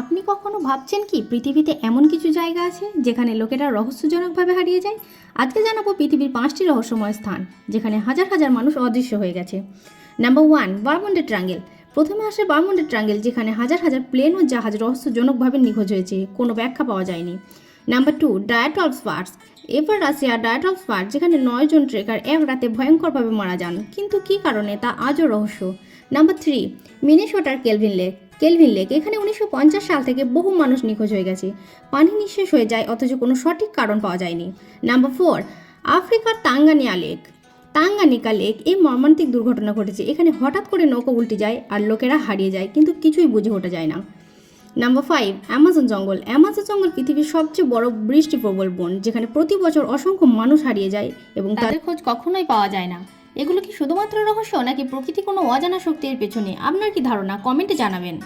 আপনি কখনো ভাবছেন কি পৃথিবীতে এমন কিছু জায়গা আছে যেখানে লোকেরা রহস্যজনকভাবে হারিয়ে যায়? আজকে জানাব পৃথিবীর পাঁচটি রহস্যময় স্থান, যেখানে হাজার হাজার মানুষ অদৃশ্য হয়ে গেছে। নাম্বার ওয়ান বারমন্ডে ট্রাঙ্গেল প্রথমে আসে বারমন্ডে ট্রাঙ্গেল যেখানে হাজার হাজার প্লেন ও জাহাজ রহস্যজনকভাবে নিখোঁজ হয়েছে, কোনো ব্যাখ্যা পাওয়া যায়নি। নাম্বার টু ডায়াটল স্পার্স এবার রাশিয়া ডায়াটল স্পার্স যেখানে নয়জন ট্রেকার এক রাতে ভয়ঙ্করভাবে মারা যান। কিন্তু কী কারণে তা আজও রহস্য? নাম্বার থ্রি মিনেশোটার কেলভিন লেক কেলভিন লেক, এখানে উনিশশো পঞ্চাশ সাল থেকে বহু মানুষ নিখোঁজ হয়ে গেছে। পানি নিঃশেষ হয়ে যায়, অথচ কোনো সঠিক কারণ পাওয়া যায়নি। নাম্বার ফোর আফ্রিকার তাঙ্গানিয়া লেক। তাঙ্গানিকা লেক এই মর্মান্তিক দুর্ঘটনা ঘটেছে। এখানে হঠাৎ করে নৌকা উল্টে যায় আর লোকেরা হারিয়ে যায়, কিন্তু কিছুই বুঝে ওঠা যায় না। Number five, Amazon jungle. Amazon jungle পৃথিবীর সবচেয়ে বড় বৃষ্টিপ্রবল বন, যেখানে প্রতি বছর অসংখ্য মানুষ হারিয়ে যায় এবং তাদের খোঁজ কখনোই পাওয়া যায় না। এগুলো কি শুধুমাত্র রহস্য নাকি প্রকৃতি কোনো অজানা শক্তির পেছনে? আপনার কি ধারণা? কমেন্টে জানাবেন।